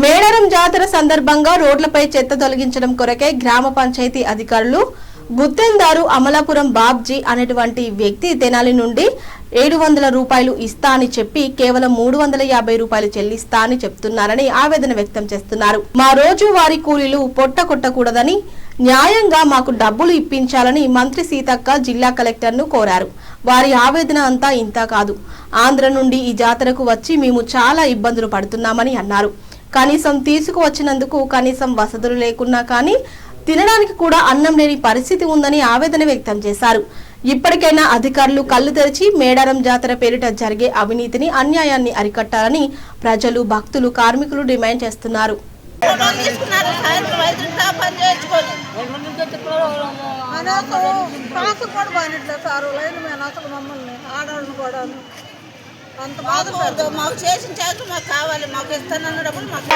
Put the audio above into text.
మేడారం జాతర సందర్భంగా రోడ్లపై చెత్త తొలగించడం కొరకే గ్రామ పంచాయతీ అధికారులు గుత్తెందారు అమలాపురం బాబ్జీ అనేటువంటి వ్యక్తి తెనాలి నుండి ఏడు వందల రూపాయలు ఇస్తా అని చెప్పి కేవలం మూడు వందల యాభై రూపాయలు చెల్లిస్తా అని చెప్తున్నారని ఆవేదన వ్యక్తం చేస్తున్నారు. మా రోజు వారి కూలీలు పొట్ట కొట్టకూడదని న్యాయంగా మాకు డబ్బులు ఇప్పించాలని మంత్రి సీతక్క జిల్లా కలెక్టర్ను కోరారు. వారి ఆవేదన అంతా ఇంత కాదు. ఆంధ్ర నుండి ఈ జాతరకు వచ్చి మేము చాలా ఇబ్బందులు పడుతున్నామని అన్నారు. కనీసం తీసుకువచ్చినందుకు కనీసం వసతులు లేకున్నా కానీ తినడానికి కూడా అన్నం లేని పరిస్థితి ఉందని ఆవేదన వ్యక్తం చేశారు. ఇప్పటికైనా అధికారులు కళ్ళు తెరిచి మేడారం జాతర పేరిట జరిగే అవినీతిని అన్యాయాన్ని అరికట్టాలని ప్రజలు భక్తులు కార్మికులు డిమాండ్ చేస్తున్నారు. కూడా మాకు చేసిన చేతులు మాకు కావాలి. మాకు ఇస్తానన్నప్పుడు మాకు